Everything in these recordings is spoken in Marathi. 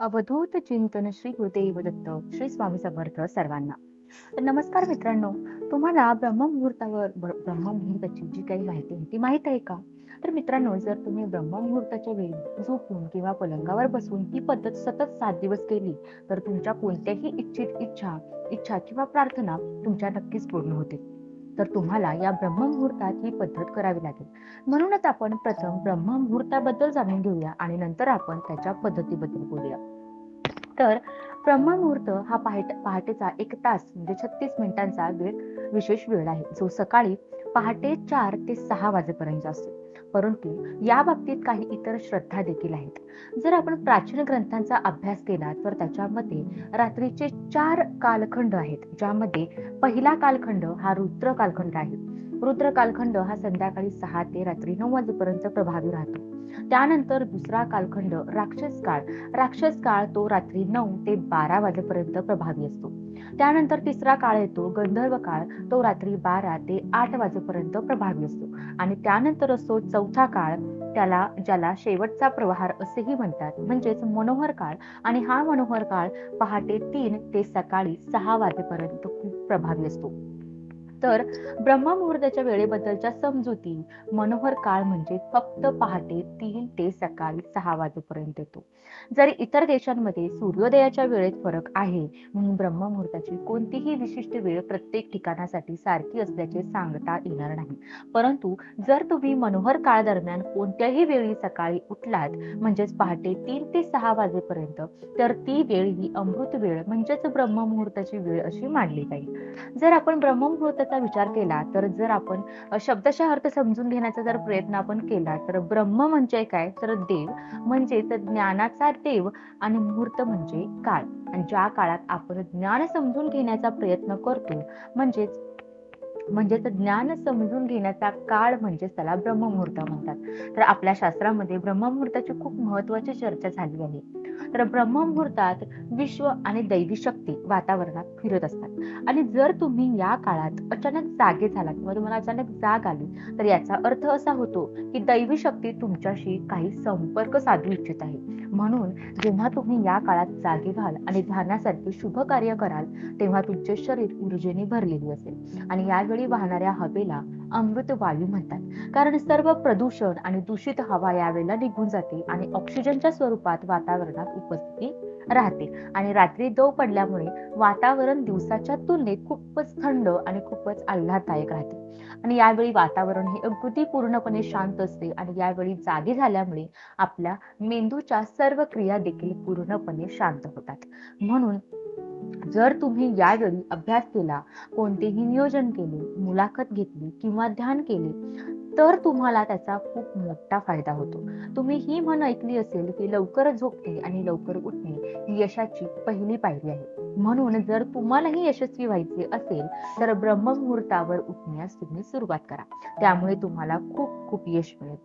अवधूत चिंतन श्री गुरुदेव दत्त श्री स्वामी समर्थ सर्वांना. नमस्कार मित्रांनो तुम्हाला ब्रह्ममुहूर्तावर ब्रह्ममुहूर्ताची जी काही माहिती आहे ती माहीत आहे का? तर मित्रांनो जर तुम्ही ब्रह्ममुहूर्ताच्या वेळी झोपून किंवा पलंगावर बसून ही पद्धत सतत सात दिवस केली तर तुमच्या कोणत्याही इच्छित इच्छा इच्छा किंवा प्रार्थना तुमच्या नक्कीच पूर्ण होतील तर तुम्हाला या ब्रह्ममुहूर्तात ही पद्धत करावी लागेल. म्हणूनच आपण प्रथम ब्रह्ममुहूर्ताबद्दल जाणून घेऊया आणि नंतर आपण त्याच्या पद्धतीबद्दल बोलूया. तर ब्रह्ममुहूर्त हा पहाटे पहाटेचा एक तास म्हणजे छत्तीस मिनिटांचा वेळ विशेष वेळ आहे जो सकाळी पहाटे चार ते सहा वाजेपर्यंत असतो. परंतु या बाबतीत काही इतर श्रद्धा देखील आहेत. जर आपण प्राचीन ग्रंथांचा अभ्यास केला तर त्याच्यामध्ये रात्रीचे चार कालखंड आहेत ज्यामध्ये पहिला कालखंड हा रुद्र कालखंड आहे. रुद्र कालखंड हा संध्याकाळी सहा ते रात्री नऊ वाजेपर्यंत प्रभावी राहतो. त्यानंतर दुसरा कालखंड राक्षस काळ राक्षस काळ तो रात्री नऊ ते बारा वाजेपर्यंत प्रभावी असतो. त्यानंतर तिसरा काळ येतो गंधर्व काळ. तो रात्री बारा ते आठ वाजेपर्यंत प्रभावी असतो. आणि त्यानंतर असतो चौथा काळ त्याला ज्याला शेवटचा प्रवाहार असेही म्हणतात. म्हणजेच मनोहर काळ. आणि हा मनोहर काळ पहाटे तीन ते सकाळी सहा वाजेपर्यंत खूप प्रभावी असतो. तर ब्रह्ममुहूर्ताच्या वेळेबद्दलच्या समजुती. मनोहर काळ म्हणजे फक्त पहाटे तीन ते सकाळी सहा वाजेपर्यंत येतो. जरी इतर देशांमध्ये सूर्योदयाच्या वेळेत फरक आहे म्हणून ब्रह्ममुहूर्ताची कोणतीही विशिष्ट वेळ प्रत्येक ठिकाणासाठी सारखी असल्याचे सांगता येणार नाही. परंतु जर तुम्ही मनोहर काळ दरम्यान कोणत्याही वेळी सकाळी उठलात म्हणजेच पहाटे तीन ते सहा वाजेपर्यंत तर ती वेळ ही अमृत वेळ म्हणजेच ब्रह्ममुहूर्ताची वेळ अशी मानली जाईल. जर आपण ब्रह्ममुहूर्ताचा विचार केला तर जर आपण शब्दाचा अर्थ समजून घेण्याचा जर प्रयत्न आपण केला तर ब्रह्म म्हणजे काय? तर देव म्हणजेच ज्ञानाचा देव आणि मुहूर्त म्हणजे काळ. आणि ज्या काळात आपण ज्ञान समजून घेण्याचा प्रयत्न करतो म्हणजेच म्हणजेच ज्ञान समजून घेण्याचा काळ म्हणजेच त्याला ब्रह्ममुहूर्त म्हणतात. तर आपल्या शास्त्रामध्ये ब्रह्ममुहूर्ताची खूप महत्वाची चर्चा झाली आहे. तर ब्रह्ममुहूर्तात विश्व आणि दैवी शक्ती वातावरणात फिरत असतात. आणि जर तुम्ही या काळात अचानक जागे झाला किंवा तुम्हाला अचानक जाग आली तर याचा अर्थ असा होतो की दैवी शक्ती तुमच्याशी काही संपर्क साधू इच्छित आहे. म्हणून जेव्हा तुम्ही या काळात जागे व्हाल आणि ध्यानासारखे शुभ कार्य कराल तेव्हा तुमचे शरीर ऊर्जेने भरलेले असेल. आणि यावेळी वाहणाऱ्या हवेला अमृत वायू म्हणतात. कारण सर्व प्रदूषण आणि दूषित हवा यावेळेला निघून जाते आणि ऑक्सिजनच्या स्वरूपात वातावरणात उपस्थिती राहते. आणि रात्री दव पडल्यामुळे वातावरण दिवसाच्या तुलनेत खूपच थंड आणि खूपच आल्हाददायक राहते. आणि यावेळी वातावरण हे अगदी पूर्णपणे शांत असते आणि यावेळी जागी झाल्यामुळे आपल्या मेंदूच्या सर्व क्रिया देखील पूर्णपणे शांत होतात. म्हणून जर तुम्ही यावेळी अभ्यास केला कोणतेही नियोजन केले मुलाखत घेतली किंवा ध्यान केले तर तुम्हाला त्याचा खूप मोठा फायदा होतो. तुम्ही ही म्हण ऐकली असेल की लवकर झोपणे आणि लवकर उठणे ही यशाची पहिली पायरी आहे. म्हणून जर तुम्हालाही यशस्वी व्हायचे असेल तर ब्रह्ममुहूर्तावर उठण्यास तुम्ही सुरुवात करा. त्यामुळे तुम्हाला खूप खूप यश मिळेल.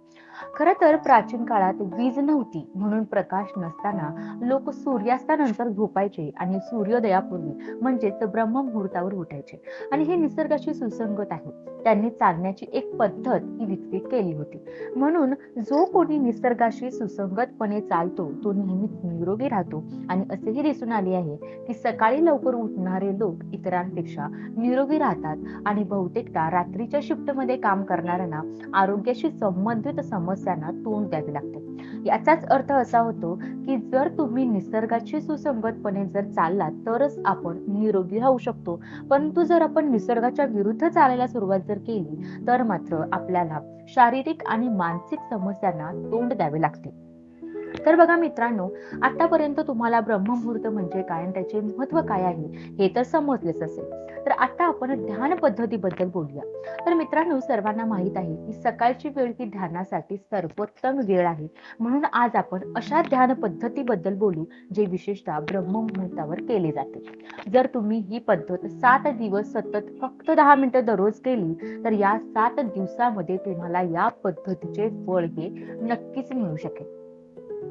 खर तर प्राचीन काळात वीज नव्हती म्हणून प्रकाश नसताना लोक सूर्यास्तानंतर झोपायचे आणि सूर्योदयापूर्वी म्हणजेच ब्रह्ममुहूर्तावर उठायचे. आणि हे निसर्गाशी सुसंगत आहे. त्यांनी चालण्याची एक पद्धत ही विकसित केली होती. म्हणून जो कोणी निसर्गाशी सुसंगतपणे चालतो तो नेहमीच निरोगी राहतो. आणि असेही दिसून आले आहे की सकाळ लवकर उठणारे लोक इतरांपेक्षा निरोगी राहतात आणि बहुतेकदा रात्रीच्या शिफ्टमध्ये काम करणाऱ्यांना आरोग्याशी संबंधित समस्यांना तोंड द्यावे लागते. याचाच अर्थ असा होतो की जर तुम्ही निसर्गाशी सुसंगतपणे जर चाललात तरच आपण निरोगी राहू शकतो. परंतु जर आपण निसर्गाच्या विरुद्ध चालायला सुरुवात जर केली तर मात्र आपल्याला शारीरिक आणि मानसिक समस्यांना तोंड द्यावे लागते. तर बघा मित्रांनो आतापर्यंत तुम्हाला ब्रह्ममुहूर्त म्हणजे काय आणि त्याचे महत्त्व काय आहे हे तर समजलेच असेल. तर आता आपण ध्यान पद्धतीबद्दल बोलूया. तर मित्रांनो सर्वांना माहीत आहे की सकाळची वेळ ही ध्यानासाठी सर्वोत्तम वेळ आहे. म्हणून आज आपण अशा ध्यान पद्धतीबद्दल बोलू जे विशेषतः ब्रह्ममुहूर्तावर केले जाते. जर तुम्ही ही पद्धत सात दिवस सतत फक्त दहा मिनिटं दररोज केली तर या सात दिवसामध्ये तुम्हाला या पद्धतीचे फळ हे नक्कीच मिळू शकेल.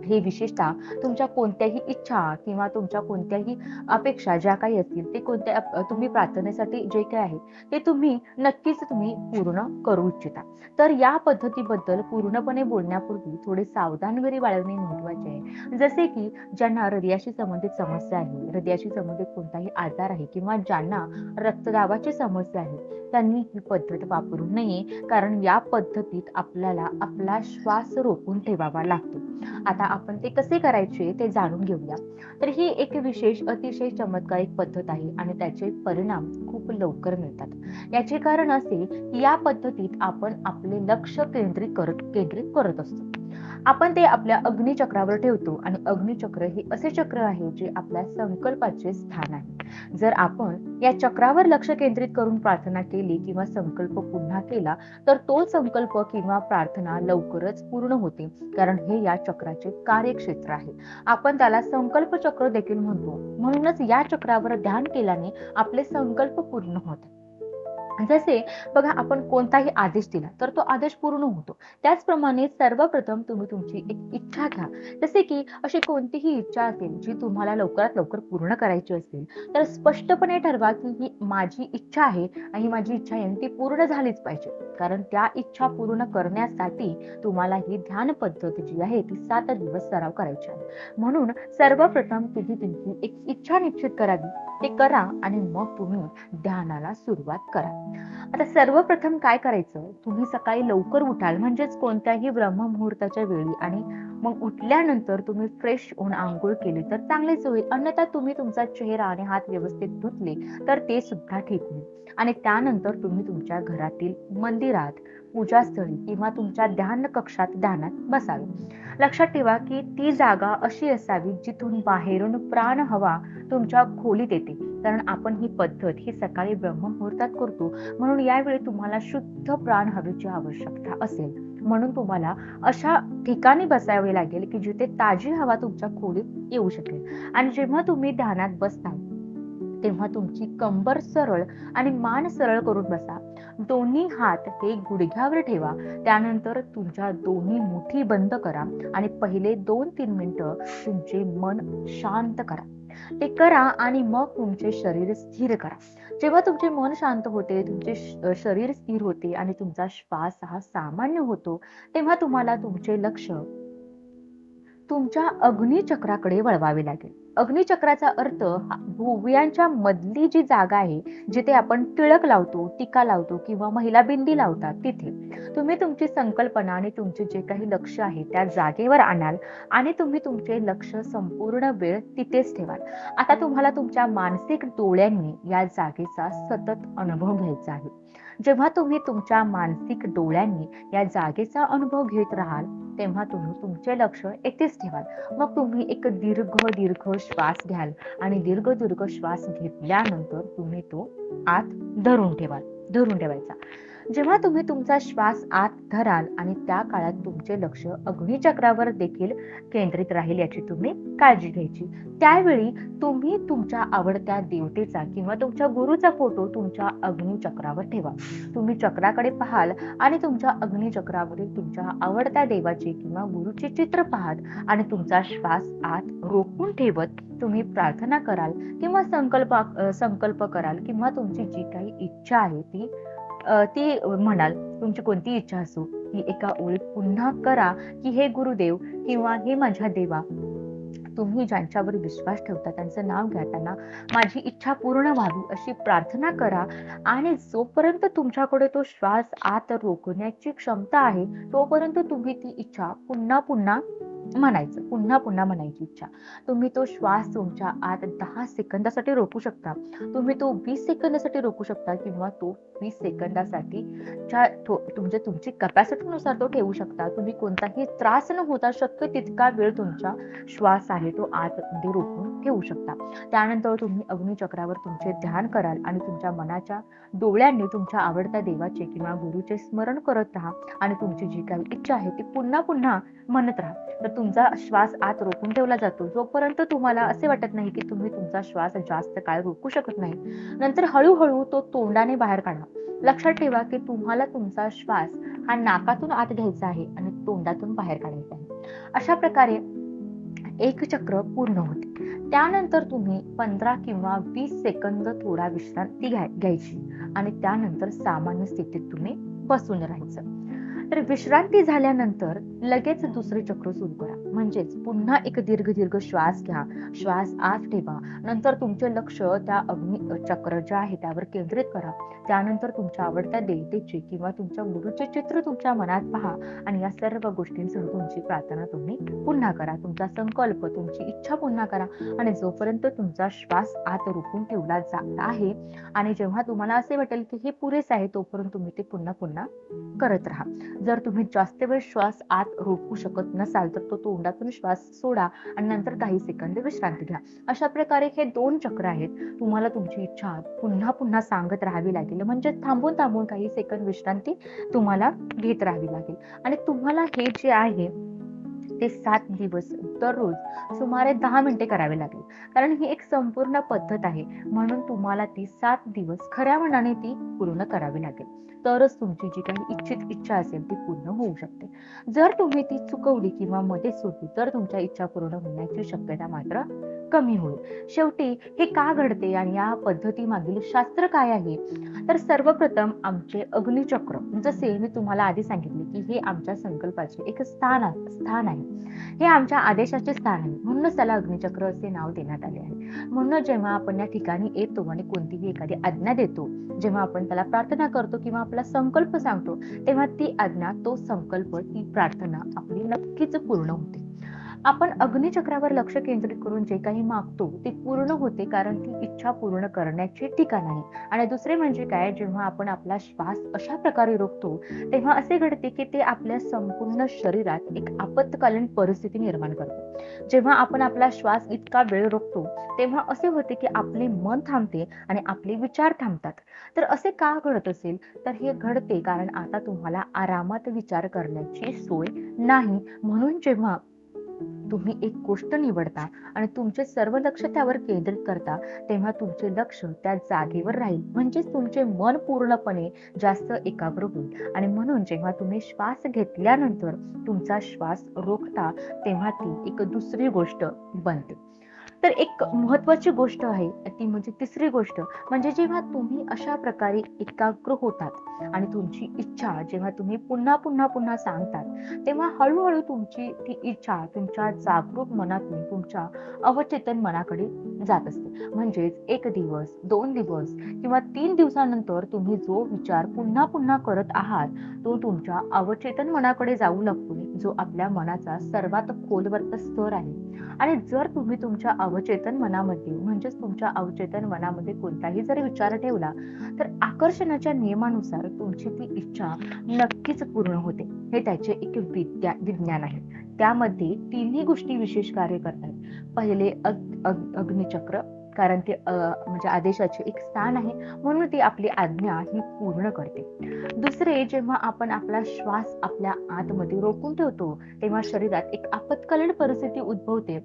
हे विशेषतः तुमच्या कोणत्याही इच्छा किंवा तुमच्या कोणत्याही अपेक्षा ज्या काही असतील ते कोणत्या तुम्ही प्रार्थनेसाठी जे काही आहे ते तुम्ही नक्कीच तुम्ही पूर्ण करू इच्छिता. तर या पद्धतीबद्दल पूर्णपणे बोलण्यापूर्वी थोडे सावधानगिरी बाळगणे महत्त्वाचे आहे. जसे की ज्यांना हृदयाशी संबंधित समस्या आहे हृदयाशी संबंधित कोणताही आजार आहे किंवा ज्यांना रक्तदाबाची समस्या आहे त्यांनी ही पद्धत वापरू नये कारण या पद्धतीत आपल्याला आपला श्वास रोखून ठेवावा लागतो. आता आपण ते कसे करायचे ते जाणून घेऊया. तर ही एक विशेष अतिशय चमत्कारिक पद्धत आहे आणि त्याचे परिणाम खूप लवकर मिळतात. याचे कारण असे की या पद्धतीत आपण आपले लक्ष केंद्रित करत केंद्रित करत असतो. आपण ते आपल्या अग्निचक्रावर ठेवतो. आणि अग्निचक्र हे असे चक्र आहे जे आपल्या संकल्पाचे स्थान आहे. जर आपण या चक्रावर लक्ष केंद्रित करून प्रार्थना केली किंवा संकल्प पुन्हा केला तर तो संकल्प किंवा प्रार्थना लवकरच पूर्ण होते. कारण हे या चक्राचे कार्यक्षेत्र आहे. आपण त्याला संकल्प चक्र देखील म्हणतो. म्हणूनच या चक्रावर ध्यान केल्याने आपले संकल्प पूर्ण होतात जसे बघा आपण कोणताही आदेश दिला तर तो आदेश पूर्ण होतो. त्याचप्रमाणे सर्वप्रथम तुम्ही तुमची एक इच्छा घ्या. जसे की अशी कोणतीही इच्छा असेल जी तुम्हाला लवकरात लवकर पूर्ण करायची असेल तर स्पष्टपणे ठरवा की ही माझी इच्छा आहे आणि माझी इच्छा आहे ती पूर्ण झालीच पाहिजे. कारण त्या इच्छा पूर्ण करण्यासाठी तुम्हाला ही ध्यान पद्धत जी आहे ती सात दिवस सराव करायची आहे. म्हणून सर्वप्रथम तुम्ही तुमची एक इच्छा निश्चित करावी. ते करा आणि मग तुम्ही ध्यानाला सुरुवात करा. आता सर्वप्रथम काय करायचं? तुम्ही सकाळी लवकर उठाल म्हणजेच कोणत्याही ब्रह्ममुहूर्ताच्या वेळी. आणि मग उठल्यानंतर तुम्ही फ्रेश होऊन आंघोळ केली तर चांगलेच होईल. अन्यथा तुम्ही तुमचा चेहरा आणि हात व्यवस्थित धुतले तर ते सुद्धा ठीक होईल. आणि त्यानंतर तुम्ही तुमच्या घरातील मंदिरात पूजास्थळी किंवा तुमच्या ध्यान कक्षात ध्यानात बसावे. लक्षात ठेवा की ती जागा अशी असावी जिथून बाहेरून प्राण हवा तुमच्या खोलीत येते. कारण आपण ही पद्धत ही सकाळी ब्रह्ममुहूर्तात करतो. म्हणून यावेळी तुम्हाला शुद्ध प्राण हवेची आवश्यकता असेल. म्हणून तुम्हाला अशा ठिकाणी बसावे लागेल की जिथे ताजी हवा तुमच्या खोलीत येऊ शकेल. आणि जेव्हा तुम्ही ध्यानात बसता तेव्हा तुमची कंबर सरळ आणि मान सरळ करून बसा. दोन्ही हात हे गुडघ्यावर ठेवा. त्यानंतर तुमच्या दोन्ही मुठी बंद करा आणि पहिले दोन तीन मिनिटं तुमचे मन शांत करा. ते करा आणि मग तुमचे शरीर स्थिर करा. जेव्हा तुमचे मन शांत होते तुमचे शरीर स्थिर होते आणि तुमचा श्वास हा सामान्य होतो तेव्हा तुम्हाला तुमचे लक्ष तुमच्या अग्निचक्राकडे वळवावे लागेल. अग्निचक्राचा अर्थ भुवयांच्या मधली जी जागा आहे जिथे आपण टिळक लावतो टीका लावतो किंवा महिला बिंदी लावतात तिथे. तुम्ही तुमची संकल्पना आणि तुमचे जे काही लक्ष आहे त्या जागेवर आणाल आणि तुम्ही तुमचे लक्ष संपूर्ण वेळ तिथेच ठेवाल. आता तुम्हाला तुमच्या मानसिक डोळ्यांनी या जागेचा सतत अनुभव घ्यायचा आहे. जेव्हा तुम्ही तुमच्या मानसिक डोळ्यांनी या जागेचा अनुभव घेत राहाल तेव्हा तुम्ही तुमचे लक्ष येथेच ठेवाल. मग तुम्ही एक दीर्घ दीर्घ श्वास घ्याल आणि दीर्घ दीर्घ श्वास घेतल्यानंतर तुम्ही तो आत धरून ठेवाल धरून ठेवायचा. जेव्हा तुम्ही तुमचा श्वास आत धराल आणि त्या काळात तुमचे लक्ष अग्निचक्रावर देखील केंद्रित राहील याची तुम्ही काळजी घ्यायची. त्यावेळी तुम्ही तुमच्या आवडत्या देवतेचा किंवा तुमच्या गुरुचा फोटो तुमच्या अग्निचक्रावर ठेवा. तुम्ही चक्राकडे पाहाल आणि तुमच्या अग्निचक्रावरील तुमच्या आवडत्या देवाचे किंवा गुरुचे चित्र पाहाल आणि तुमचा श्वास आत रोखून ठेवत तुम्ही प्रार्थना कराल किंवा संकल्प संकल्प कराल किंवा तुमची जी काही इच्छा आहे ती ती म्हणाल तुमची कोणती इच्छा असो ही एका ओळीत पुन्हा करा की हे गुरुदेव किंवा हे माझ्या देवा. तुम्ही ज्यांच्यावर विश्वास ठेवता त्यांचं नाव घ्या त्यांना माझी इच्छा पूर्ण व्हावी अशी प्रार्थना करा आणि जोपर्यंत तुमच्याकडे तो श्वास आत रोखण्याची क्षमता आहे तोपर्यंत तुम्ही ती इच्छा पुन्हा पुन्हा म्हणायचं. पुन्हा पुन्हा म्हणायची इच्छा. तुम्ही तो श्वास तुमच्या आत दहा सेकंदासाठी रोखू शकता. तुम्ही तो वीस सेकंदासाठी रोखू शकता किंवा तो वीस सेकंदासाठी च्या तुमच्या म्हणजे तुमची कपॅसिटीनुसार तो ठेवू शकता. तुम्ही कोणताही त्रास न होता शक्य तितका वेळ तुमचा श्वास आहे तो आतमध्ये रोखून ठेवू शकता. त्यानंतर तुम्ही अग्निचक्रावर तुमचे ध्यान कराल आणि तुमच्या मनाच्या डोळ्यांनी तुमच्या आवडत्या देवाचे किंवा गुरुचे स्मरण करत राहा आणि तुमची जी काही इच्छा आहे ती पुन्हा पुन्हा म्हणत राहा. तर तुमचा श्वास आत रोखून ठेवला जातो. जोपर्यंत तुम्हाला असे वाटत नाही की तुम्ही तुमचा श्वास जास्त काळ रोखू शकत नाही नंतर हळूहळू तो तोंडाने बाहेर काढा. लक्षात ठेवा की तुम्हाला तुमचा श्वास हा नाकातून आत घ्यायचा आहे आणि तोंडातून बाहेर काढायचा आहे. अशा प्रकारे एक चक्र पूर्ण होते. त्यानंतर तुम्ही पंधरा किंवा वीस सेकंद थोडा विश्रांती घ्यायची आणि त्यानंतर सामान्य स्थितीत तुम्ही बसून राहायचं. तर विश्रांती झाल्यानंतर लगेच दुसरे चक्र सुरू करा. म्हणजेच पुन्हा एक दीर्घ दीर्घ श्वास घ्या. श्वास आत ठेवा. नंतर तुमचे लक्ष त्या अग्नि चक्र जे आहे त्यावर केंद्रित करा. त्यानंतर तुमच्या आवडत्या देवतेचे किंवा तुमच्या गुरुचे चित्र तुमच्या मनात पहा आणि या सर्व गोष्टींसह तुमची प्रार्थना तुम्ही पुन्हा करा. तुमचा संकल्प तुमची इच्छा पुन्हा करा आणि जोपर्यंत तुमचा श्वास आत रोखून ठेवला जात आहे आणि जेव्हा तुम्हाला असे वाटेल की हे पुरेसे आहे तोपर्यंत तुम्ही ते पुन्हा पुन्हा करत राहा. जर तुम्ही जास्त वेळ श्वास आत रोखू शकत नसाल तर तो तोंडातून श्वास सोडा आणि नंतर काही सेकंद विश्रांती घ्या. अशा प्रकारे हे दोन चक्र आहेत. तुम्हाला तुमची इच्छा पुन्हा पुन्हा सांगत राहावी लागेल. म्हणजे थांबून थांबून काही सेकंद विश्रांती तुम्हाला घेत राहावी लागेल. आणि तुम्हाला हे जे आहे ते सात दिवस दररोज सुमारे दहा मिनिटे करावे लागेल. कारण ही एक संपूर्ण पद्धत आहे. म्हणून तुम्हाला ती सात दिवस खऱ्या मनाने ती पूर्ण करावी लागेल. तरच तुमची जी काही इच्छित इच्छा असेल ती पूर्ण होऊ शकते. जर तुम्ही ती चुकवली किंवा मध्ये सोडली तर तुमच्या इच्छा पूर्ण होण्याची शक्यता मात्र कमी होईल. शेवटी हे का घडते आणि या पद्धती मागील शास्त्र काय आहे? तर सर्वप्रथम आमचे अग्निचक्र जसे मी तुम्हाला आधी सांगितले की हे आमच्या संकल्पाचे एक स्थान स्थान आहे. हे आमच्या आदेशाचे स्थान आहे. म्हणूनच त्याला अग्निचक्र असे नाव देण्यात आले आहे. म्हणून जेव्हा आपण या ठिकाणी येतो आणि कोणतीही एखादी आज्ञा देतो जेव्हा आपण त्याला प्रार्थना करतो किंवा आपला संकल्प सांगतो तेव्हा ती आज्ञा तो संकल्प ती प्रार्थना आपली नक्कीच पूर्ण होते. आपण अग्निचक्रावर लक्ष केंद्रित करून जे काही मागतो ते पूर्ण होते कारण ती इच्छा पूर्ण करण्याचे ठिकाण आहे. आणि दुसरे म्हणजे काय जेव्हा आपण आपला श्वास अशा प्रकारे रोखतो तेव्हा असे घडते की ते आपल्या संपूर्ण शरीरात एक आपत्कालीन परिस्थिती निर्माण करते. जेव्हा आपण आपला श्वास इतका वेळ रोखतो तेव्हा असे होते की आपले मन थांबते आणि आपले विचार थांबतात. तर असे का घडत असेल? तर हे घडते कारण आता तुम्हाला आरामात विचार करण्याची सोय नाही. म्हणून जेव्हा तुम्ही एक गोष्ट निवडता आणि तुमचे सर्व लक्ष त्यावर केंद्रित करता तेव्हा तुमचे लक्ष त्या जागेवर राहील. म्हणजेच तुमचे मन पूर्णपणे जास्त एकाग्र होईल. आणि म्हणून जेव्हा तुम्ही श्वास घेतल्यानंतर तुमचा श्वास रोखता तेव्हा ती एक दुसरी गोष्ट बनते. तर एक महत्वाची गोष्ट आहे ती म्हणजे तिसरी गोष्ट म्हणजे जेव्हा तुम्ही अशा प्रकारे एकाग्र होतात आणि तुमची इच्छा जेव्हा तुम्ही पुन्हा पुन्हा पुन्हा सांगतात तेव्हा हळूहळू तुमची ती इच्छा तुमच्या जागरूक मनातून तुमच्या अवचेतन मनाकडे जात असते. म्हणजेच एक दिवस दोन दिवस किंवा तीन दिवसानंतर तुम्ही जो विचार पुन्हा पुन्हा करत आहात तो तुमच्या अवचेतन मनाकडे जाऊ लागतो जो आपल्या मनाचा सर्वात खोलवरचा स्तर आहे. आणि जर तुम्ही तुमच्या अवचेतन मनामध्ये म्हणजेच तुमच्या अवचेतन मनामध्ये कोणताही जर विचार ठेवला तर आकर्षणाच्या नियमानुसार तुमची ती इच्छा नक्कीच पूर्ण होते. हे त्याचे एक विद्या विज्ञान आहे. त्यामध्ये तिन्ही गोष्टी विशेष कार्य करतात. पहिले अग्निचक्र कारण ते म्हणजे आदेशाचे एक स्थान आहे म्हणून ती आपली आज्ञा ही पूर्ण करते. दुसरे जेव्हा आपण आपला श्वास आपल्या आतमध्ये रोखून ठेवतो तेव्हा शरीरात एक आपत्कालीन परिस्थिती उद्भवते.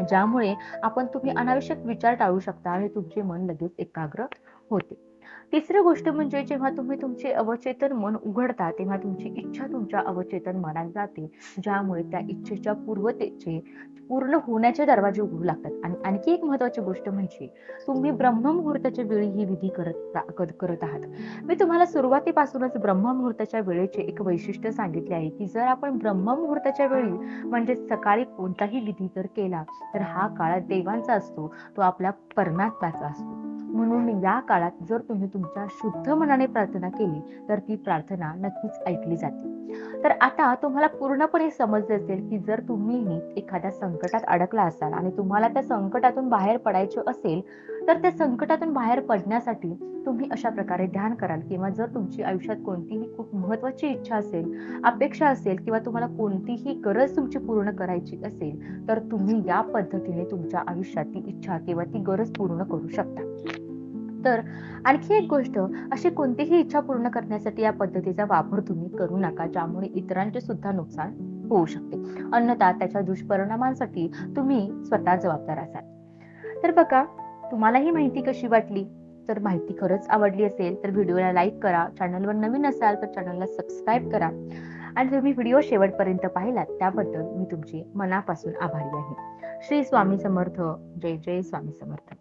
ज्यामुळे आपण तुम्ही अनावश्यक विचार टाळू शकता आणि तुमचे मन लगेच एकाग्र होते. तिसरी गोष्ट म्हणजे जेव्हा तुम्ही तुमचे अवचेतन मन उघडता तेव्हा तुमची इच्छा तुमच्या अवचेतन मनात जाते. ज्यामुळे त्या इच्छेच्या पूर्वतेचे पूर्ण होण्याचे दरवाजे उघडू लागतात. आणि आणखी एक महत्वाची गोष्ट म्हणजे तुम्ही ब्रह्ममुहूर्ताच्या वेळी ही विधी करत करत आहात. मी तुम्हाला सुरुवातीपासूनच ब्रह्ममुहूर्ताच्या वेळेचे एक वैशिष्ट्य सांगितले आहे की जर आपण ब्रह्ममुहूर्ताच्या वेळी म्हणजे सकाळी कोणताही विधी जर केला तर हा काळ देवांचा असतो तो आपल्या परमात्म्याचा असतो. म्हणून या काळात जर तुम्ही तुमच्या शुद्ध मनाने प्रार्थना केली तर ती प्रार्थना नक्कीच ऐकली जाते. तर आता तुम्हाला पूर्णपणे समजले असेल की जर तुम्ही एखाद्या संकटात अडकला असाल आणि तुम्हाला त्या संकटातून बाहेर पडायचे असेल तर त्या संकटातून बाहेर पडण्यासाठी तुम्ही अशा प्रकारे ध्यान कराल किंवा जर तुमची आयुष्यात कोणतीही खूप महत्वाची इच्छा असेल अपेक्षा असेल किंवा तुम्हाला कोणतीही गरज तुमची पूर्ण करायची असेल तर तुम्ही या पद्धतीने तुमच्या आयुष्यात ती इच्छा किंवा ती गरज पूर्ण करू शकता. तर आणखी एक गोष्ट अशी कोणतीही इच्छा पूर्ण करण्यासाठी या पद्धतीचा वापर तुम्ही करू नका ज्यामुळे इतरांचे सुद्धा नुकसान होऊ शकते. अन्यथा त्याच्या दुष्परिणामांसाठी तुम्ही स्वतः जबाबदार असाल. तर बघा तुम्हाला ही माहिती कशी वाटली? तर माहिती खरंच आवडली असेल तर व्हिडिओला लाईक करा. चॅनलवर नवीन असाल तर चॅनलला सबस्क्राईब करा. आणि तुम्ही व्हिडिओ शेवटपर्यंत पाहिलात त्याबद्दल मी तुमची मनापासून आभारी आहे. श्री स्वामी समर्थ. जय जय स्वामी समर्थ.